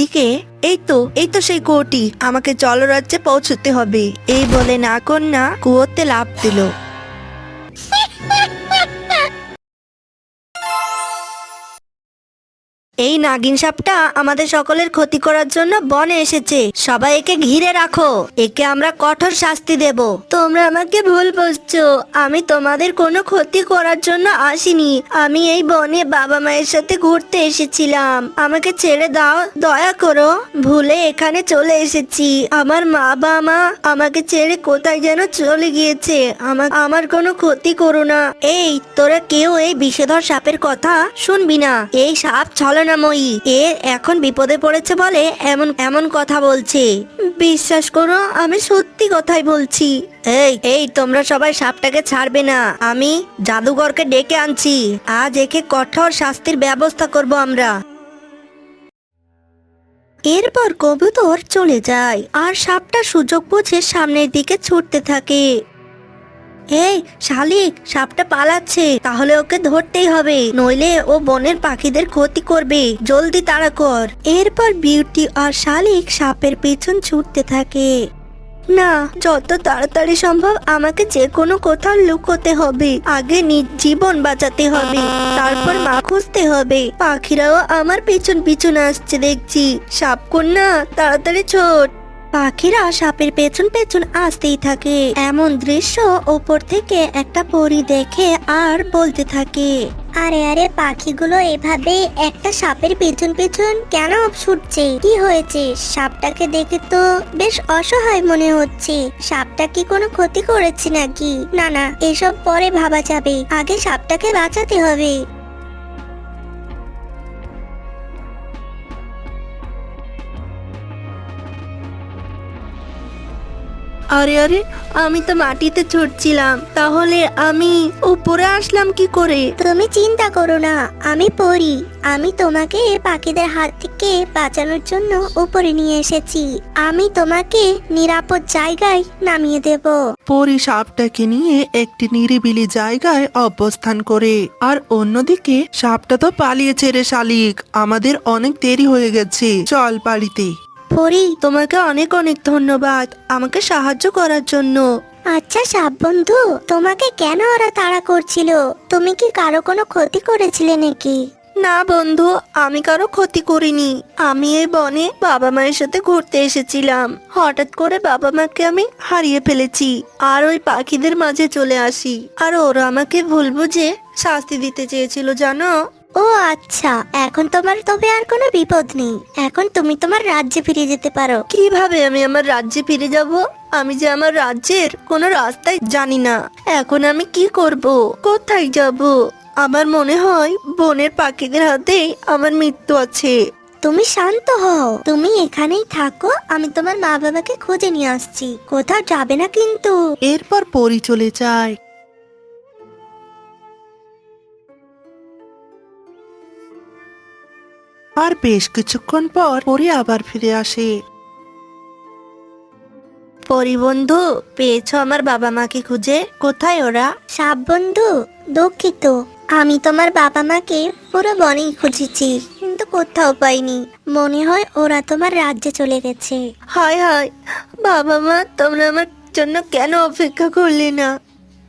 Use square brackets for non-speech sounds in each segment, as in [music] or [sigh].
এদিকে, এই তো এই তো সেই কুয়োটি, আমাকে জলরাজ্যে পৌঁছতে হবে। এই বলে না কন্যা কুয়োতে লাভ দিল। এই নাগিন সাপটা আমাদের সকলের ক্ষতি করার জন্য বনে এসেছে। সবাই একে ঘিরে রাখো। একে আমরা কঠোর শাস্তি দেব। তোমরা আমাকে ভুল বুঝছ। আমি তোমাদের কোনো ক্ষতি করার জন্য আসিনি। আমি এই বনে বাবা মায়ের সাথে ঘুরতে এসেছিলাম। আমাকে ছেড়ে দাও, দয়া করো। ভুলে এখানে চলে এসেছি। আমার মা বাবা আমাকে ছেড়ে কোথায় যেন চলে গিয়েছে। আমার আমার কোনো ক্ষতি করো না। এই, তোরা কেউ এই বিষধর সাপের কথা শুনবি না। এই সাপ ছলনাময়ী এ এখন বিপদে পড়েছে বলে এমন এমন কথা বলছে। বিশ্বাস করো, আমি সত্যি কথাই বলছি। এই এই, তোমরা সবাই সাপটাকে ছাড়বে না। আমি জাদুঘরকে ডেকে আনছি। আজ একে কঠোর শাস্তির ব্যবস্থা করব আমরা। এরপর কবুতর চলে যায়। আর সাপটা সুযোগ বুঝে সামনের দিকে ছুটতে থাকে। এই, শালিক, সাপটা পালাচ্ছে। তাহলে ওকে ধরতেই হবে, নইলে ও বনের পাখিদের ক্ষতি করবে। জলদি তাড়া কর। এরপর বিউটি আর শালিক সাপের পেছন ছুটতে থাকে। না, যত তাড়াতাড়ি সম্ভব আমাকে যে কোনো কোথাও লুকোতে হবে। আগে নিজ জীবন বাঁচাতে হবে। তারপর মা খুঁজতে হবে। পাখিরাও আমার পেছন পিছন আসছে দেখছি। সাপ কন্যা তাড়াতাড়ি ছোট। পাখিরা সাপের পেছন পেছন আসতেই থাকে। এমন দৃশ্য ওপর থেকে একটা পরি দেখে আর বলতে থাকে, আরে আরে, পাখিগুলো এভাবে একটা সাপের পেছন পেছন কেন ছুটছে? কি হয়েছে? সাপটাকে দেখে তো বেশ অসহায় মনে হচ্ছে। সাপটা কি কোনো ক্ষতি করেছে নাকি? না না, এসব পরে ভাবা যাবে। আগে সাপটাকে বাঁচাতে হবে। আরে আরে আমি তো মাটিতে ছুটছিলাম। তাহলে আমি উপরে আসলাম কি করে? তুমি চিন্তা করো না আমি পড়ি। আমি তোমাকে পাখিদের হাত থেকে বাঁচানোর জন্য উপরে নিয়ে এসেছি। আমি তোমাকে নিরাপদ জায়গায় নামিয়ে দেব। পরি সাপটাকে নিয়ে একটি নিরিবিলি জায়গায় অবস্থান করে। আর অন্যদিকে সাপটা তো পালিয়েছে রে শালিক। আমাদের অনেক দেরি হয়ে গেছে। চল বাড়িতে। পরি তোমাকে অনেক অনেক ধন্যবাদ আমাকে সাহায্য করার জন্য। আচ্ছা সাপ বন্ধু তোমাকে কেন ওরা তাড়া করছিল? তুমি কি কারও কোনো ক্ষতি করেছিলে নাকি? না বন্ধু আমি কারও ক্ষতি করিনি। আমি এই বনে বাবা মায়ের সাথে ঘুরতে এসেছিলাম। হঠাৎ করে বাবা মাকে আমি হারিয়ে ফেলেছি। আর ওই পাখিদের মাঝে চলে আসি। আর ওরা আমাকে ভুল বুঝে শাস্তি দিতে চেয়েছিল জানো? ও আচ্ছা এখন তোমার তবে আর কোনো বিপদ নেই। এখন তুমি তোমার রাজ্যে ফিরে যেতে পারো। কীভাবে আমি আমার রাজ্যে ফিরে যাব? আমি যে আমার রাজ্যের কোনো রাস্তায় জানি না। এখন আমি কি করব? কোথায় যাব? আমার মনে হয় বনের পাখিদের হাতেই আমার মৃত্যু আছে। তুমি শান্ত হও। তুমি এখানেই থাকো। আমি তোমার মা বাবাকে খুঁজে নিয়ে আসছি। কোথাও যাবে না কিন্তু। এরপর পরি চলে যায়। আর বেশ কিছুক্ষণ পর পরি আবার ফিরে আসে। পরিবন্ধু পেয়েছ আমার বাবা মাকে খুঁজে। কোথায় ওরা? সাপ বন্ধু দুঃখিত। আমি তোমার বাবা মাকে পুরো বনেই খুঁজেছি কিন্তু কোথাও পাইনি। মনে হয় ওরা তোমার রাজ্যে চলে গেছে। হায় হায় বাবা মা তোমরা আমার জন্য কেন অপেক্ষা করলে না?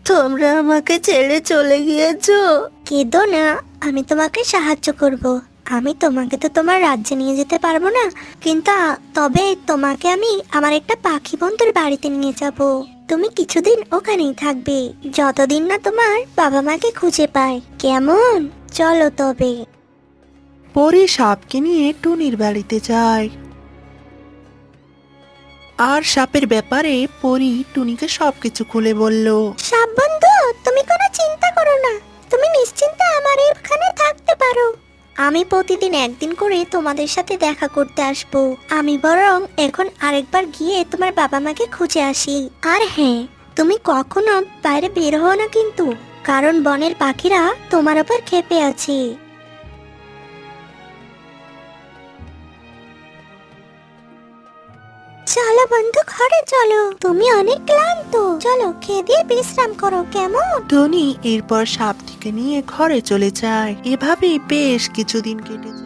তোমরা আমাকে ছেড়ে চলে গিয়েছো। কেঁদো না আমি তোমাকে সাহায্য করব। আমি তোমাকে তো তোমার রাজ্যে নিয়ে যেতে পারব না কিন্তু তবে তোমাকে আমি আমার একটা পাখি বন্ধুর বাড়িতে নিয়ে যাব। তুমি কিছুদিন ওখানেই থাকবে যতদিন না তোমার বাবা মাকে খুঁজে পায়। কেমন? চলো তবে। পরি সাপকে নিয়ে টুনির বাড়িতে যায়। আর সাপের ব্যাপারে পরি টুনিকে সবকিছু খুলে বলল। সাপ বন্ধু তুমি কোনো চিন্তা করো না। তুমি নিশ্চিন্তে আমার এখানে থাকতে পারো। আমি প্রতিদিন একদিন করে তোমাদের সাথে দেখা করতে আসব। আমি বরং এখন আরেকবার গিয়ে তোমার বাবা মাকে খুঁজে আসি। আর হ্যাঁ তুমি কখনো বাইরে বের হও না কিন্তু, কারণ বনের পাখিরা তোমার ওপর খেপে আছে। চলো বন্ধু, ঘরে চলো। তুমি অনেক ক্লান্ত। চলো, খেয়ে দিয়ে বিশ্রাম করো, কেমন? ধনী এরপর সাপ থেকে নিয়ে ঘরে চলে যায়। এভাবে বেশ কিছুদিন কেটে যায়।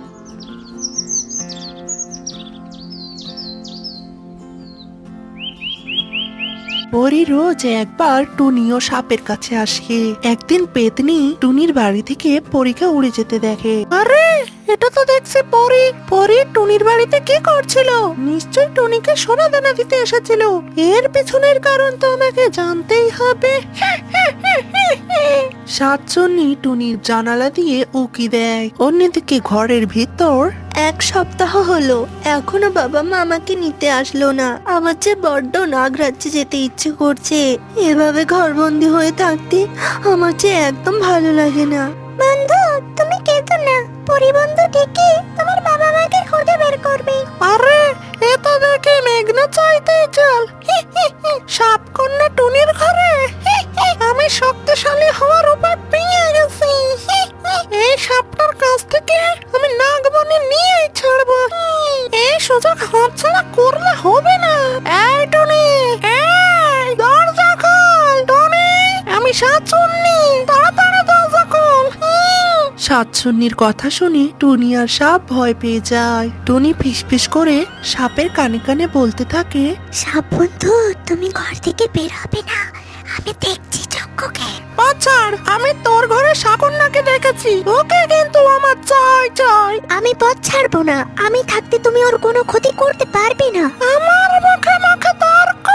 পরে রোজ একবার টুনিও সাপের কাছে আসে। একদিন পেতনি টুনির বাড়ি থেকে পরীকে উড়ে যেতে দেখে। আরে! এটা তো দেখছি পরি। পরি টুনির বাড়িতে কি করছিল? নিশ্চয় টুনিকে সোনা দানা দিতে এসেছিল। এর পেছনের কারণ তো আমাকে জানতেই হবে। [laughs] সাতচন্নি টুনির জানালা দিয়ে উকি দেয়। অন্যদিকে ঘরের ভিতর এক সপ্তাহ হলো। এখনও বাবা মা আমাকে নিতে আসলো না। আমার যে বড্ড নাগরাজ্যে যেতে ইচ্ছে করছে। এভাবে ঘরবন্দি হয়ে থাকতে আমার যে একদম ভালো লাগে না। বন্ধু তুমি কেঁদো না। পরিবন্ধু ঠিকই তোমার বাবা মাকে খুঁজে বের করবে। আরে, এ তো দেখে মেঘনা চাইতে চল। সাপ কন্যা টুনির ঘরে। আমি শক্তিশালী হওয়ার উপায় পেয়ে গেছি। এই সাপটার কাছ থেকে আমি নাগবনে নিয়ে ছাড়বো। এই সুযোগ সাতচুন্নির কথা শুনে টুনি আর সাপ ভয় পেয়ে যায়। টুনি ফিসফিস করে সাপের কানে কানে বলতে থাকে সাপ বন্ধু তুমি ঘর থেকে বের হবে না। আমি দেখছি চক্ষুকে বাচ্চার আমি তোর ঘরে শাকন্যাকে দেখেছি। ওকে কিন্তু আমার চাই চাই। আমি পথ ছাড়বো না। আমি থাকতে তুমি ওর কোনো ক্ষতি করতে পারবে না। আমার মুখে মুখে তর্ক।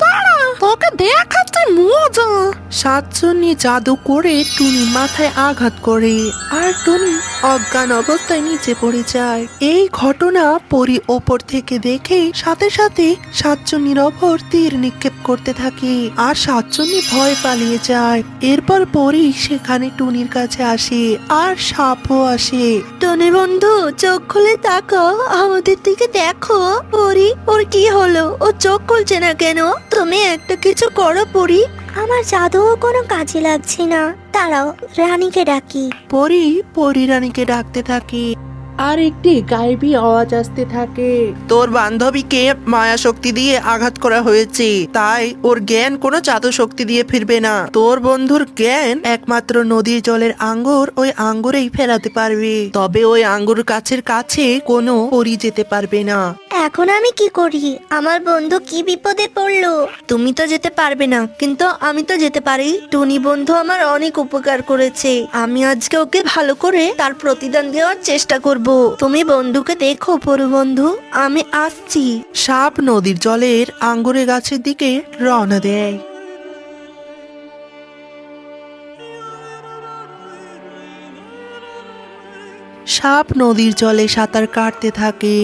দাঁড়া তোকে দেখাতে মজা। সাতজনী জাদু করে টুনি মাথায় আঘাত করে। আর টুনি অজ্ঞান অবস্থায় নিচে পড়ে যায়। এই ঘটনা পরি ওপর থেকে দেখে সাথে সাথে সাতজনীর ওপর তীর নিক্ষেপ করতে থাকে আর সাতজনী ভয় পালিয়ে যায়। এরপর পরি সেখানে টুনির কাছে আসে আর সাপও আসে। টনি বন্ধু, চোখ খুলে তাকাও। আমাদের দিকে দেখো। পরি, ওর কি হলো? ও চোখ খুলছে না কেন? তুমি একটা কিছু করো, পরি। আমার জাদুও কোনো কাজে লাগছে না। দাঁড়াও, রানীকে ডাকি। পরি পরি রানীকে ডাকতে থাকে। আর একটি গায়েবী আওয়াজ আসতে থাকে। তোর বান্ধবীকে মায়া শক্তি দিয়ে আঘাত করা হয়েছে। তাই ওর জ্ঞান কোনো জাদু শক্তি দিয়ে ফিরবে না। তোর বন্ধুর জ্ঞান একমাত্র নদীর জলের আঙ্গুর ওই আঙ্গুরেই ফেরাতে পারবে। তবে ওই আঙ্গুর কাছের কাছে কোনো পরি যেতে পারবে না। এখন আমি কি করি? আমার বন্ধু কি বিপদে পড়ল? তুমি তো যেতে পারবে না কিন্তু আমি তো যেতে পারি। টুনি বন্ধু আমার অনেক উপকার করেছে। আমি আজকে ওকে ভালো করে তার প্রতিদান দেওয়ার চেষ্টা করব। তুমি বন্ধুকে দেখো পরু বন্ধু আমি আসছি। সাপ নদীর জলের আঙ্গুরে গাছের দিকে রওনা দেয়। সাপ নদীর জলে সাঁতার কাটতে থাকে।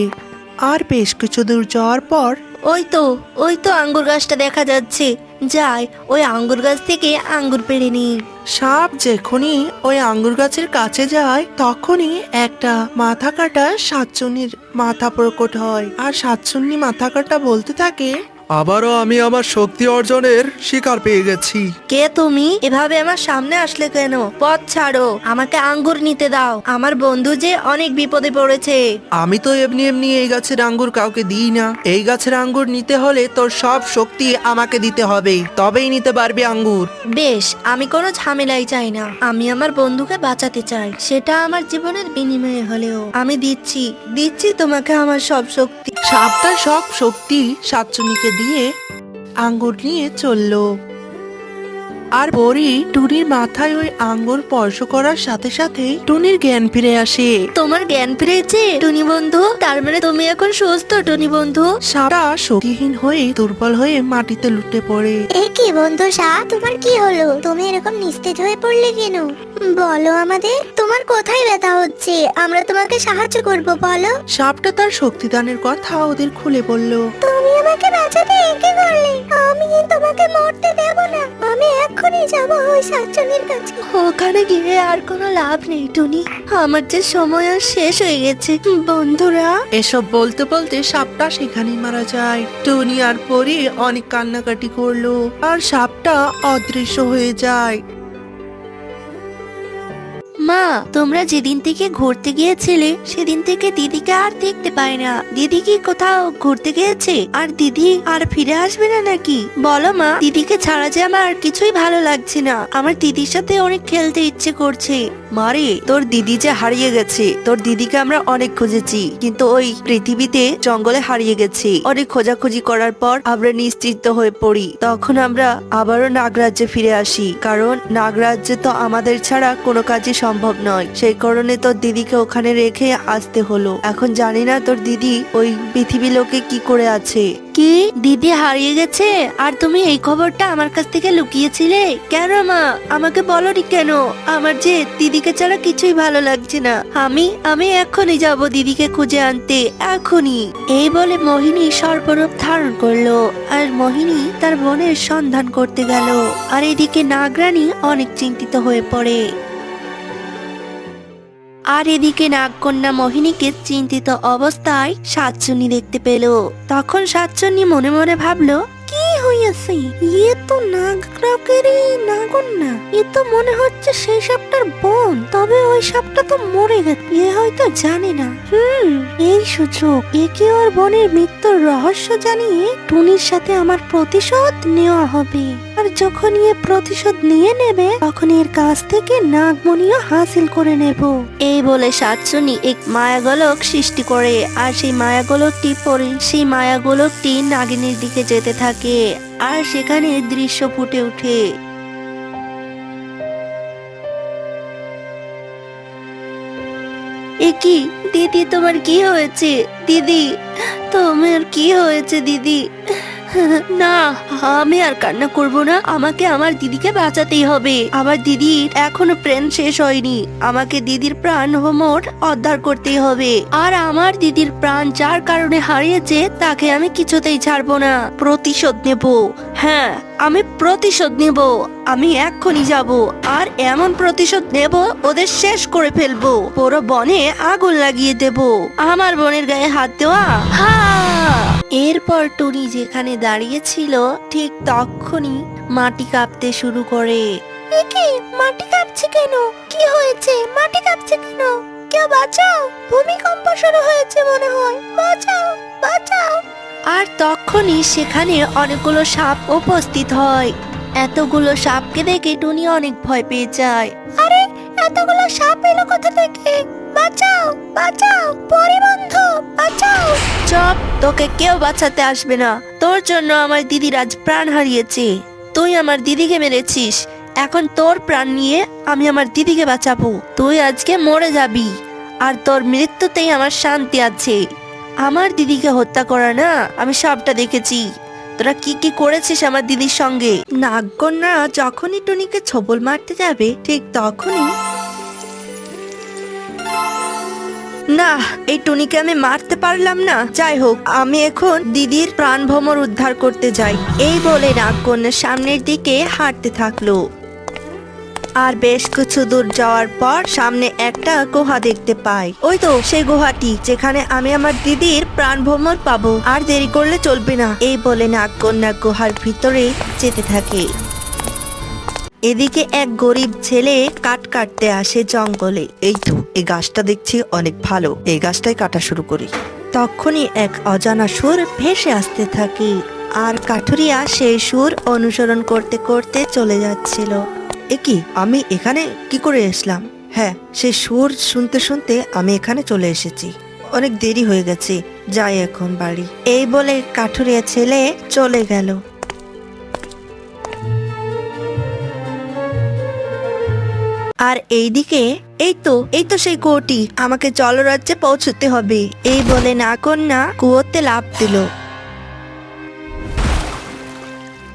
আর বেশ কিছু দূর যাওয়ার পর ওই তো ওই তো আঙ্গুর গাছটা দেখা যাচ্ছে। যাই ওই আঙ্গুর গাছ থেকে আঙ্গুর পেড়ে নি সাপ যখনই ওই আঙ্গুর গাছের কাছে যায় তখনই একটা মাথা কাটা সাতচন্নির মাথা প্রকট হয়। আর সাতচুন্নি মাথা কাটা বলতে থাকে আবারও আমি আমার শক্তি অর্জনের শিকার পেয়ে গেছি। কে তুমি? এভাবে আমার সামনে আসলে কেন? পথ ছাড়ো আমাকে আঙ্গুর নিতে দাও। আমার বন্ধু যে অনেক বিপদে পড়েছে। আমি তো এমনি এমনি এই গাছের আঙ্গুর কাউকে দিই না। এই গাছের আঙ্গুর নিতে হলে তোর সব শক্তি আমাকে দিতে হবে। তবেই নিতে পারবে আঙ্গুর। বেশ আমি কোনো ঝামেলাই চাই না। আমি আমার বন্ধুকে বাঁচাতে চাই। সেটা আমার জীবনের বিনিময়ে হলেও। আমি দিচ্ছি দিচ্ছি তোমাকে আমার সব শক্তি। সাপটা সব শক্তি সাতচুনিকে দিয়ে আঙ্গুর নিয়ে চলল। আর পরি টুনির মাথায় ওই আঙ্গুর স্পর্শ করার সাথে সাথে টুনির জ্ঞান ফিরে আসে। তোমার জ্ঞান ফিরেছে? টুনি বন্ধু তার মানে তুমি এখন সুস্থ টুনি বন্ধু। সারা শক্তিহীন হয়ে দুর্বল হয়ে মাটিতে লুটে পড়ে। এ কি বন্ধু সা তোমার কি হলো? তুমি এরকম নিস্তেজ হয়ে পড়লে কেন? বলো আমাদের তোমার কোথায় ব্যথা হচ্ছে? আমরা তোমাকে সাহায্য করব বলো। সাপটা তার শক্তিদানের কথা ওদের খুলে বলল। তুমি আমাকে বাঁচাতে একে করলে। আমি তোমাকে মরতে দেব না। আমি এক্ষুনি যাব ওই সাতজনের কাছে। ওখানে গিয়ে আর কোনো লাভ নেই টুনি। আমার যে সময় আর শেষ হয়ে গেছে বন্ধুরা। এসব বলতে বলতে সাপটা সেখানেই মারা যায়। টুনি আর পরি অনেক কান্নাকাটি করল আর সাপটা অদৃশ্য হয়ে যায়। মা, তোমরা যেদিন থেকে ঘুরতে গিয়েছিলে, সেদিন থেকে দিদিকে আর দেখতে পাই না। দিদি কি কোথাও ঘুরতে গিয়েছে? আর দিদি আর ফিরে আসবে না নাকি? বলো মা, দিদিকে ছাড়া যে আমার কিছুই ভালো লাগছে না। আমার দিদির সাথে অনেক খেলতে ইচ্ছে করছে। মারে, তোর দিদি যে হারিয়ে গেছে, তোর দিদিকে আমরা অনেক খুঁজেছি, কিন্তু ওই পৃথিবীতে জঙ্গলে হারিয়ে গেছে। অনেক খোঁজাখুঁজি করার পর আমরা নিশ্চিন্ত হয়ে পড়ি। তখন আমরা আবারও নাগরাজ্যে ফিরে আসি, কারণ নাগরাজ্যে তো আমাদের ছাড়া কোনো কাজই সম্ভব নয়। সেই কারণে তোর দিদিকে ওখানে রেখে আসতে হলো। এখন জানি না তোর দিদি ওই পৃথিবী লোকে কি করে আছে। কি? দিদি হারিয়ে গেছে? আর তুমি এই খবরটা আমার কাছ থেকে লুকিয়েছিলে? কেন মা? আমাকে বলনি কেন? আমার যে দিদিকে ছাড়া কিছুই ভালো লাগছে না। আমি আমি এখনই যাব দিদিকে খুঁজে আনতে, এখনই। এই বলে মোহিনী সর্বরূপ ধারণ করল, আর মোহিনী তার বোনের সন্ধান করতে গেল। আর এদিকে নাগরানী অনেক চিন্তিত হয়ে পড়ে। আর এদিকে নাগকন্যা মোহিনীকে চিন্তিত অবস্থায় সাতচুনি দেখতে পেল। তখন সাতচুনি মনে মনে ভাবলো, কি হইয়াছে? ইয়ে তো নাগরাকেরই নাগন্যা এ তো মনে হচ্ছে সেই সাপটার বোন। তবে ওই সাপটা তো মরে গেছে। এ হয়তো জানে না। হুম, এই সুযোগ। একে ওর বোনের মৃত্যুর রহস্য জানিয়ে টুনির সাথে আমার প্রতিশোধ নেওয়া হবে। আর যখন এ প্রতিশোধ নিয়ে নেবে তখন এর কাছ থেকে নাগমণিও হাসিল করে নেব। এই বলে সাতচুনি এক মায়াগোলক সৃষ্টি করে, আর সেই মায়াগোলকটি পরে, সেই মায়াগোলকটি নাগিনীর দিকে যেতে থাকে, আর সেখানে দৃশ্য ফুটে ওঠে। এ কি? দিদি, তোমার কি হয়েছে? দিদি, তোমার কি হয়েছে, দিদি? না, আমি আর কান্না করব না। আমাকে আমার দিদিকে বাঁচাতেই হবে। আমার দিদির এখনও প্রাণ শেষ হয়নি। আমাকে দিদির প্রাণ হোমর উদ্ধার করতেই হবে। আর আমার দিদির প্রাণ যার কারণে হারিয়েছে, তাকে আমি কিছুতেই ছাড়বো না। প্রতিশোধ নেব। হ্যাঁ আমি প্রতিশোধ নেব। আমি এক্ষুনি যাব। আর এমন প্রতিশোধ নেব, ওদের শেষ করে ফেলব। পুরো বনে আগুন লাগিয়ে দেব। আমার বোনের গায়ে হাত দেওয়া? হা! এরপর টুনি যেখানে দাঁড়িয়েছিল ঠিক তখনই মাটি কাঁপতে শুরু করে। কি? মাটি কাঁপছে কেন? কি হয়েছে? মাটি কাঁপছে কেন? কেউ বাঁচাও! ভূমিকম্প শুরু হয়েছে মনে হয়। বাঁচাও! বাঁচাও! আর তখনই সেখানে অনেকগুলো সাপ উপস্থিত হয়। এতগুলো সাপকে দেখে টুনি অনেক ভয় পেয়ে যায়। আরে এতগুলো সাপ এলো কোথা থেকে? বাঁচাও বাঁচাও, পরিবন্ধ, বাঁচাও। চপ, তোকে কেউ বাঁচাতে আসবে না। তোর জন্য আমার দিদির আজ প্রাণ হারিয়েছে। তুই আমার দিদিকে মেরেছিস। এখন তোর প্রাণ নিয়ে আমি আমার দিদিকে বাঁচাবো। তুই আজকে মরে যাবি। আর তোর মৃত্যুতেই আমার শান্তি আছে। আমার দিদিকে হত্যা করা না, আমি সবটা দেখেছি। তোরা কি কি করেছিস আমার দিদির সঙ্গে? নাগকন্যা যখনই টুনিকে ছবল মারতে যাবে, ঠিক তখনই না, এই টুনিকে আমি মারতে পারলাম না। যাই হোক, আমি এখন দিদির প্রাণ ভ্রমর উদ্ধার করতে যাই। এই বলে নাগকন্যা সামনের দিকে হাঁটতে থাকল। আর বেশ কিছু দূর যাওয়ার পর সামনে একটা গুহা দেখতে পাই। ওই তো, সেই গুহাটি, যেখানে আমি আমার দিদির প্রাণ ভ্রমর পাবো। আর দেরি করলে চলবে না, এই বলে নাগকন্যা গুহার ভিতরে যেতে থাকে। এদিকে এক গরিব ছেলে কাঠ কাটতে আসে জঙ্গলে। এই তো এই গাছটা দেখছি অনেক ভালো। এই গাছটাই কাটা শুরু করি। তখনই এক অজানা সুর ভেসে আসতে থাকি আর কাঠুরিয়া সেই সুর অনুসরণ করতে করতে চলে যাচ্ছিল। এ কি? আমি এখানে কি করে এসলাম? হ্যাঁ সেই সুর শুনতে শুনতে আমি এখানে চলে এসেছি। অনেক দেরি হয়ে গেছে, যাই এখন বাড়ি। এই বলে কাঠুরিয়া ছেলে চলে গেল। আর এইদিকে এই তো এই তো সেই কুয়োটি। আমাকে জলরাজ্যে পৌঁছতে হবে। এই বলে না কন্যা কুয়োতে লাভ দিল।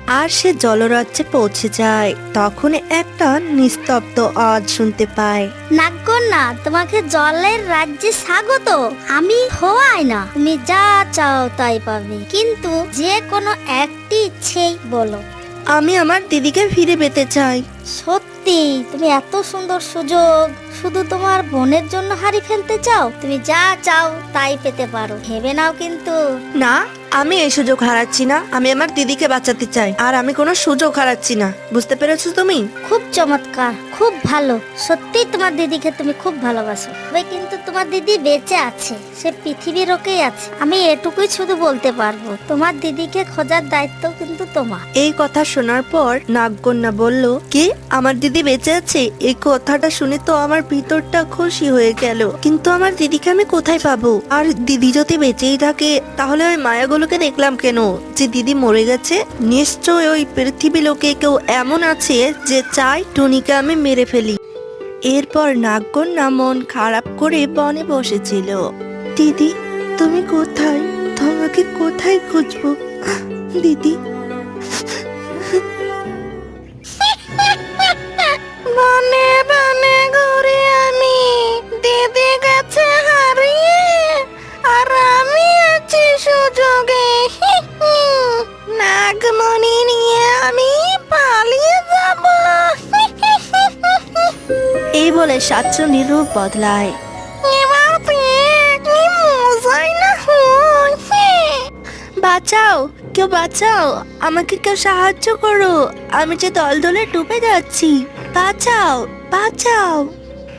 আর সে জলরাজ্যে পৌঁছে যায়। তখন একটা নিস্তব্ধ আওয়াজ শুনতে পায়। নাগকন্যা তোমাকে জলের রাজ্যে স্বাগত। আমি হওয়াই না। তুমি যা চাও তাই পাবে। কিন্তু যে কোনো একটি ইচ্ছেই বলো। আমি আমার দিদিকে ফিরে পেতে চাই। সত্যি তুমি এত সুন্দর সুযোগ। শুধু তোমার বোনের জন্য হারি ফেলতে চাও? তুমি যা চাও তাই পেতে পারো। ভেবে নাও কিন্তু। না আমি এই সুযোগ হারাচ্ছি না। আমি আমার দিদিকে বাঁচাতে চাই আর আমি কোনো সুযোগ হারাচ্ছি না। বুঝতে পেরেছ তুমি? খুব চমৎকার খুব ভালো। সত্যি তোমার দিদিকে তুমি খুব ভালোবাসো। তবে কিন্তু তোমার দিদি বেঁচে আছে। সে পৃথিবীর ওকেই আছে। আমি এটুকুই শুধু বলতে পারব তোমার দিদিকে খোঁজার দায়িত্ব কিন্তু তোমার। এই কথা শোনার পর নাগকন্যা বলল কি? আমার দিদি বেঁচে আছে, এই কথাটা শুনে তো আমার ভিতরটা খুশি হয়ে গেল। কিন্তু আমার দিদিকে আমি কোথায় পাবো? আর দিদি যদি বেঁচেই থাকে, তাহলে ওই মায়াগুলোকে দেখলাম কেন? যে দিদি মরে গেছে নিশ্চয় ওই পৃথিবী লোকে কেউ এমন আছে যে চায় টুনিকে আমি মেরে ফেলি। এরপর নাগকন্যা মন খারাপ করে বনে বসেছিল। দিদি, তুমি কোথায়? তোমাকে কোথায় খুঁজবো? দিদি বনে বনে ঘুরে আমি দিদি গেছে হারিয়ে আর আমি আছি সুযোগে। নাগমণি নিয়ে আমি পালিয়ে যাব। এই বলে সাতচন্নির রূপ বদলায়। বাঁচাও কেউ বাঁচাও আমাকে কেউ সাহায্য করো। আমি যে দল দলে ডুবে যাচ্ছি। বাঁচাও বাঁচাও।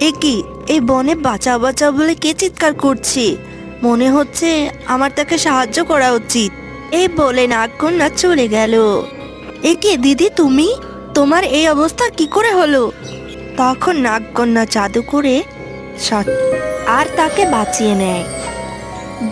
এ কি? এই বনে বাঁচাও বাঁচাও বলে কে চিৎকার করছে? মনে হচ্ছে আমার তাকে সাহায্য করা উচিত। এই বলে নাগকন্যা চলে গেল। এ কি দিদি তুমি? তোমার এই অবস্থা কি করে হলো? তখন নাগকন্যা জাদু করে আর তাকে বাঁচিয়ে নেয়।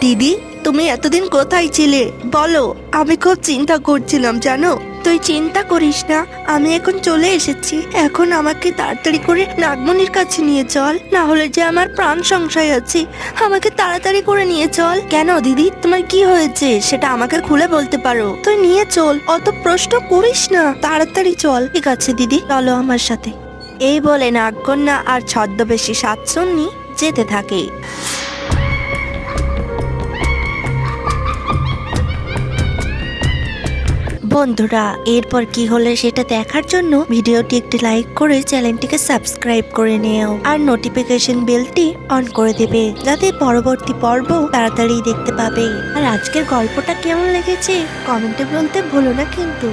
দিদি, তুমি এতদিন কোথায় ছিলে? বলো, আমি খুব চিন্তা করছিলাম, জানো? তুই চিন্তা করিস না, আমি এখন চলে এসেছি। এখন আমাকে তাড়াতাড়ি করে নাগমণির কাছে নিয়ে চল, না হলে যে আমার প্রাণ সংশয় আছে। আমাকে তাড়াতাড়ি করে নিয়ে চল। কেন দিদি, তোমার কি হয়েছে? সেটা আমাকে খুলে বলতে পারো। তুই নিয়ে চল, অত প্রশ্ন করিস না। তাড়াতাড়ি চল। ঠিক আছে দিদি, চলো আমার সাথে। এই বলে নাগকন্যা আর ছদ্মবেশী সাতচন্নি যেতে থাকে। বন্ধুরা, এরপর কি হলে সেটা দেখার জন্য ভিডিওটি একটি লাইক করে চ্যানেলটিকে সাবস্ক্রাইব করে নিও। আর নোটিফিকেশন বেলটি অন করে দেবে, যাতে পরবর্তী পর্ব তাড়াতাড়ি দেখতে পাবে। আর আজকের গল্পটা কেমন লেগেছে কমেন্টে বলতে ভুলো না কিন্তু।